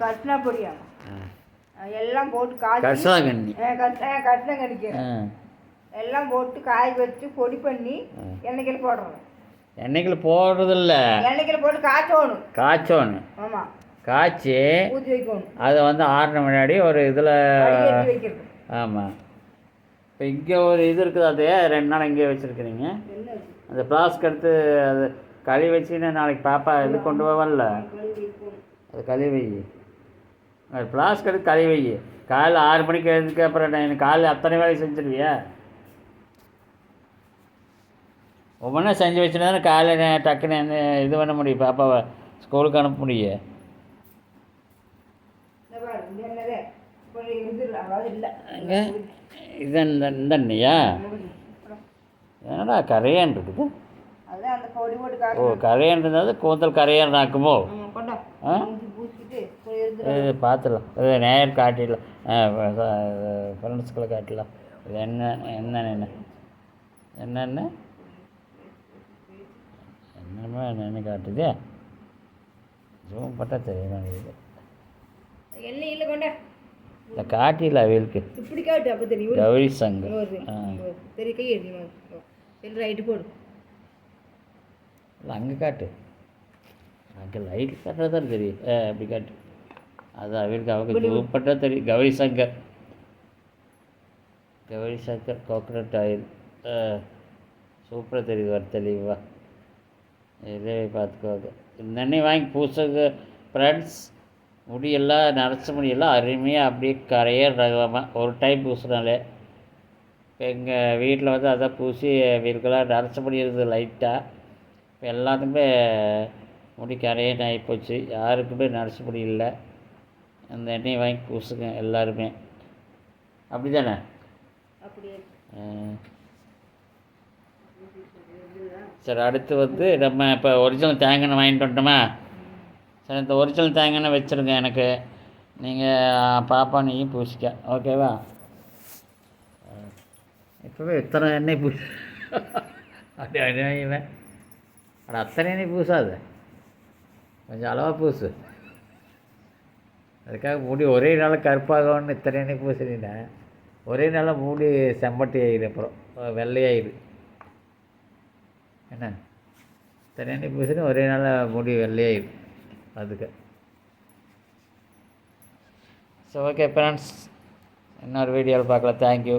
கட்டினா பொடியா? எல்லாம் போட்டு காய்ச்சி கரிசலாங்கண்ணி. ஆ எல்லாம் போட்டு காய வச்சு பொடி பண்ணி. எண்ணெய்க்கில் போடுறோம் எண்ணெய்க்கில் போடுறதில்ல. எண்ணெய்க்கில் போட்டு காய்ச்சணும். காய்ச்சோன்னு ஆமாம் காய்ச்சி ஊற்றி வைக்கணும். அதை வந்து ஆறின முன்னாடி ஒரு இதில் ஆமாம் இப்போ இங்கே ஒரு இது இருக்குது அது ரெண்டு நாள் இங்கே வச்சுருக்கிறீங்க? அந்த ஃப்ளாஸ்க் எடுத்து அது கழுவி வச்சுன்னு நாளைக்கு பாப்பா இது கொண்டு வைக்கணும். அது கழுவி வை அது ஃப்ளாஸ்க் எடுத்து கழுவி வை காலைல ஆறு மணிக்கு எழுதுக்கு அப்புறம் நான் எனக்கு காலைல அத்தனை வேலை செஞ்சிருவியா? ஒவ்வொன்றும் செஞ்சு வச்சுட்டு தானே நான் டக்குன்னு என்ன இது பண்ண முடியும்? பாப்பாவை ஸ்கூலுக்கு அனுப்ப முடியும் இது இந்த இந்த என்னடா கரையான் இருக்குது? ஓ. கரையான் இருந்தது கூந்தல் கரையான் ஆக்குமோ. ஆ? இது பார்த்துடலாம். இது நேர் காட்டிடலாம். ஃப்ரெண்ட்ஸ்குள்ளே காட்டலாம் இது என்ன என்ன என்ன? என்னென்ன? என்னமோ என்னென்ன காட்டுது. ஜூம் பட்டால் தெரிய மாட்டேங்குது. எண்ணெய் இல்லை கொண்டா காட்டில அவளுக்கு இப்படி காட்டு அப்போ தெரியும். கௌரி ஆ. தெரிய கை எழுதி சரி ரைட்டு போடு. இல்லை அங்கே காட்டு. அங்கே லைட் காட்டுறது தான் தெரியும் அப்படி காட்டு. அது அவளுக்கு அவங்க ஜூம் பட்டால் தெரியும் கௌரி சங்கர். கௌரி சங்கர் கோகனட் ஆயில் சூப்பராக தெரியுது வர தெளிவா இதே பார்த்துக்கோங்க. இந்த எண்ணெய் வாங்கி பூசுங்க. ஃப்ரெண்ட்ஸ் முடியெல்லாம் நரைச்ச முடியெல்லாம் அருமையாக அப்படியே கரையே ரகமாக ஒரு டைம் பூசினாலே. இப்போ எங்கள் வீட்டில் வந்து அதான் பூசி வீட்டுக்கெல்லாம் நரைச்ச முடி இருக்குது லைட்டாக இப்போ எல்லாத்துக்குமே முடி கரையேன்னு ஆகிப்போச்சு யாருக்குமே நரைச்ச முடி இல்லை. அந்த எண்ணெயை வாங்கி பூசுங்க எல்லாருமே. அப்படி தானே சரி அடுத்து வந்து நம்ம இப்போ ஒரிஜினல் தேங்காய் எண்ணெய் வாங்கிட்டு வந்துட்டோமா? சரி இந்த ஒரிஜினல் தேங்காய் எண்ணெய் வச்சுருங்க எனக்கு. நீங்கள் பாப்பா நீயும் பூசிக்க. ஓகேவா இப்போவே இத்தனை எண்ணெய் பூசி அப்படி அநியாயமே அட அத்தனை எண்ணெய் பூசாது? கொஞ்சம் அளவாக பூசு. அதுக்காக முடி ஒரே நாளில் கருப்பாகணும்னு இத்தனை எண்ணெய் பூசினீங்கன்னா ஒரே நாளில் மூடி செம்பட்டி ஆயிடு அப்புறம். வெள்ளையாயிடு. என்ன? இத்தனை எண்ணெய் பூசினா ஒரே நாளாக முடி வெள்ளையாயிடு அதுக்கு. ஸோ ஓகே ஃப்ரெண்ட்ஸ் இன்னொரு வீடியோவில் பார்க்கலாம். தேங்க்யூ